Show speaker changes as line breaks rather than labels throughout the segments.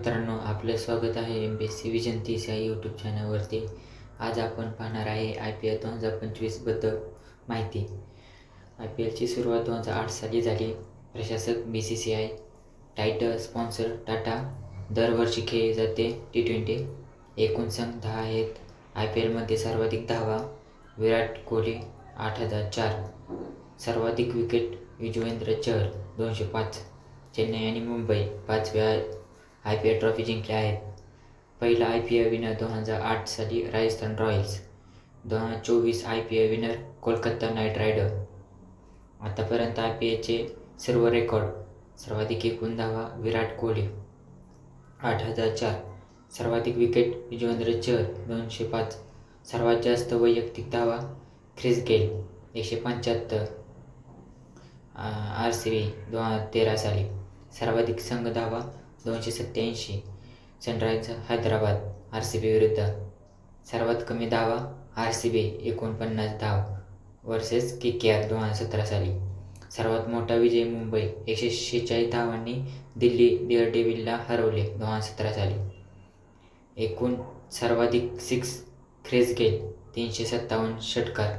मित्रांनो आपलं स्वागत आहे M P S C vision तीस या यूट्यूब चॅनलवरती आज आपण पाहणार आहे आय पी एल दोन हजार पंचवीसबद्दल माहिती. आय पी एलची सुरुवात दोन हजार आठ साली झाली. प्रशासक B C C I title sponsor Tata दरवर्षी खेळली जाते टी ट्वेंटी एकूण संघ दहा आहेत. आय पी एलमध्ये सर्वाधिक धावा विराट कोहली आठ हजार चार. सर्वाधिक विकेट युजवेंद्र चहल दोनशे पाच. चेन्नई आणि मुंबई पाच वेळा आय पी एल ट्रॉफी जिंकल्या आहेत. पहिला आय पी एल विनर दोन हजार आठ साली राजस्थान रॉयल्स दोन हजार चोवीस I P L winner Kolkata Knight Rider. आतापर्यंत आय पी एलचे सर्व रेकॉर्ड सर्वाधिक एकूण धावा विराट कोहली. आठ हजार चार सर्वाधिक विकेट युजवेंद्र चहल दोनशे पाच सर्वात जास्त वैयक्तिक धावा ख्रिस गेल एकशे पंच्याहत्तर. आर सी बी दोन हजार तेरा साली सर्वाधिक संघ धावा दोनशे सत्त्याऐंशी. Sunriser Hyderabad R C B विरुद्ध. सर्वात कमी धावा आर सी बी एकोणपन्नास धाव वर्सेस के के आर दोन हजार सतरा साली. सर्वात मोठा विजय मुंबई एकशे शेहेचाळीस धावांनी दिल्ली डिअर डेव्हिलला हरवले दोन हजार सतरा साली. एकूण सर्वाधिक सिक्स ख्रेस गेल तीनशे सत्तावन्न षटकार.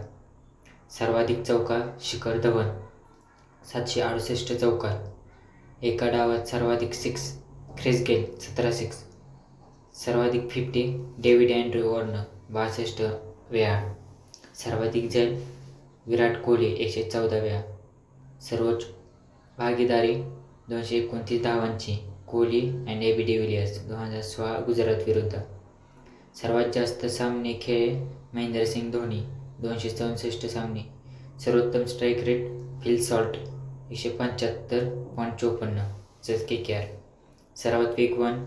सर्वाधिक चौकार शिखर धवन सातशे अडुसष्ट चौकार. एका डावात सर्वाधिक सिक्स ख्रिस गेल सतरा सिक्स. सर्वाधिक फिफ्टी डेव्हिड अँड्रू वॉर्नर बासष्ट वेळा. सर्वाधिक जल विराट कोहली एकशे चौदा वेळा. सर्वोच्च भागीदारी दोनशे एकोणतीस धावांची Kohli and A B de Villiers दोन हजार सोळा गुजरात विरुद्ध. सर्वात जास्त सामने खेळ महेंद्रसिंग धोनी दोनशे चौसष्ट सामने. सर्वोत्तम स्ट्राईक रेट फिल सॉल्ट एकशे पंच्याहत्तर पॉईंट चोपन्न जस के के आर. सर्वात वेगवान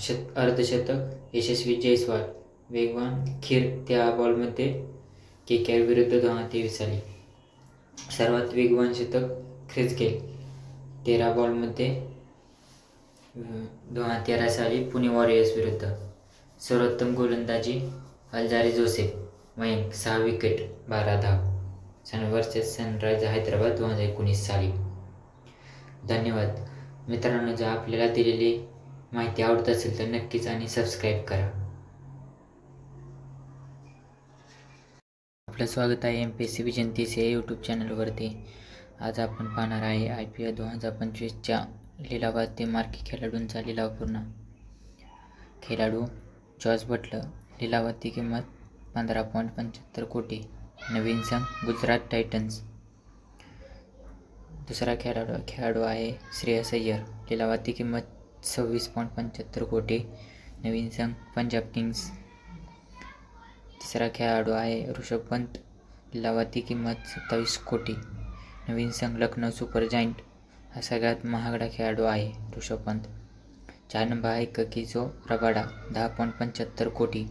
शत अर्धशतक यशस्वी जयस्वाल. वेगवान खीर त्या बॉलमध्ये के के आर विरुद्ध दोन तेवीस साली. सर्वात वेगवान शतक ख्रिस गेल तेरा बॉलमध्ये दोन हजार तेरा साली पुणे वॉरियर्स विरुद्ध. सर्वोत्तम गोलंदाजी अलजारी जोसेफ मयंक सहा विकेट बारा धाव. सन वर्सेस सनरायझर हैदराबाद दोन हजार एकोणीस साली. धन्यवाद. मित्रांनो जर आपल्याला दिलेली माहिती आवडत असेल तर नक्कीच आणि सबस्क्राईब करा. आपलं स्वागत आहे M P S C vision या यूट्यूब चॅनलवरती आज आपण पाहणार आहे आय पी एल दोन हजार पंचवीसच्या लिलावात ते मार्की खेळाडूंचा लिलाव पूर्ण. खेळाडू जॉर्ज बटलर लिलावाती किंमत पंधरा पॉईंट पंच्याहत्तर कोटी. नवीन संघ गुजरात टायटन्स. दुसरा खेळाडू खेळाडू आहे श्रेयस अय्यर लिलावाती किंमत सव्वीस पॉईंट पंच्याहत्तर कोटी. नवीन संघ पंजाब किंग्स. तिसरा खेळाडू आहे ऋषभ पंत लिलावाती किंमत सत्तावीस कोटी. नवीन संघ लखनौ सुपर जायंट हा सगळ्यात महागडा खेळाडू आहे ऋषभ पंत. चार नंबर आहे ककीजो रबाडा दहा पॉईंट पंच्याहत्तर कोटी.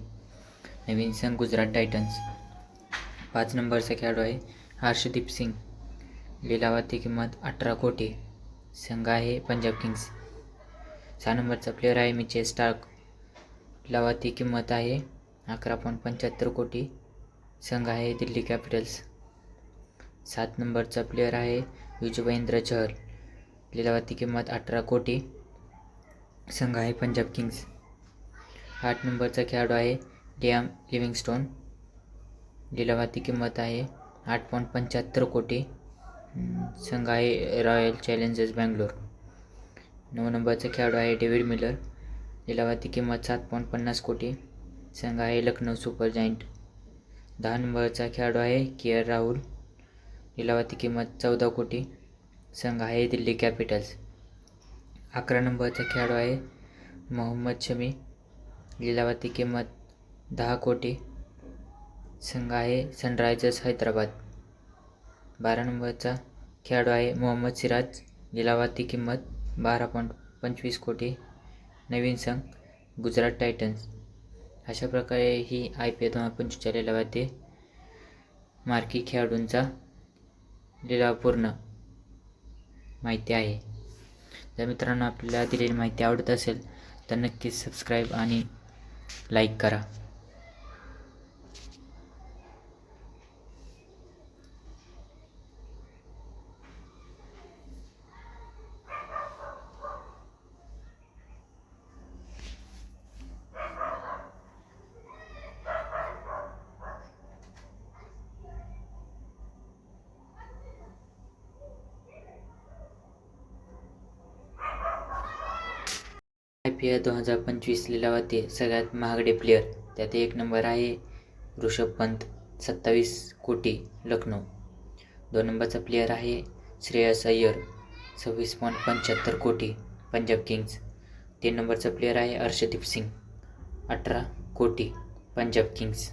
नवीन संघ गुजरात टायटन्स. पाच नंबरचा खेळाडू आहे हर्षदीप सिंग लिलावाती किंमत अठरा कोटी. संघ आहे पंजाब किंग्स. सहा नंबरचा प्लेअर आहे मिचे स्टार्क. लिलावाती किंमत आहे अकरा पॉईंट पंच्याहत्तर कोटी. संघ आहे दिल्ली कॅपिटल्स सात नंबरचा प्लेअर आहे युजवेंद्र चहल. लिलावाती किंमत अठरा कोटी. संघ आहे पंजाब किंग्स. आठ नंबरचा खेळाडू आहे लियाम लिव्हिंगस्टोन लिलावाती किंमत आहे आठ पॉईंट पंच्याहत्तर कोटी. संघ आहे रॉयल चॅलेंजर्स बँगलोर नऊ नंबरचा खेळाडू आहे डेव्हिड मिलर. लिलावाती किंमत सात पॉईंट पन्नास कोटी. संघ आहे लखनौ सुपर जायंट दहा नंबरचा खेळाडू आहे के आर राहुल. लिलावाती किंमत चौदा कोटी. संघ आहे दिल्ली कॅपिटल्स अकरा नंबरचा खेळाडू आहे मोहम्मद शमी. लिलावाती किंमत दहा कोटी. संघ आहे सनरायझर्स हैदराबाद. बारा नंबरचा खेळाडू आहे मोहम्मद सिराज. लिलावाती किंमत बारा पॉईंट पंचवीस कोटी. नवीन संघ गुजरात टायटन्स. अशा प्रकारे ही आय पी एल दोन हजार पंचवीसच्या लिलावाती मार्की खेळाडूंचा लिलाव पूर्ण माहिती आहे. जर मित्रांनो आपल्याला दिलेली माहिती आवडत असेल तर नक्कीच सबस्क्राईब आणि लाईक करा. पी दोन हजार पंचवीस लिलावातील सगळ्यात महागडे प्लेयर त्यात एक नंबर आहे ऋषभ पंत सत्तावीस कोटी लखनौ. दोन नंबरचा प्लेयर आहे श्रेयस अय्यर सव्वीस पॉईंट पंच्याहत्तर कोटी पंजाब किंग्ज तीन नंबरचा प्लेयर आहे अर्षदीप सिंग अठरा कोटी पंजाब किंग्ज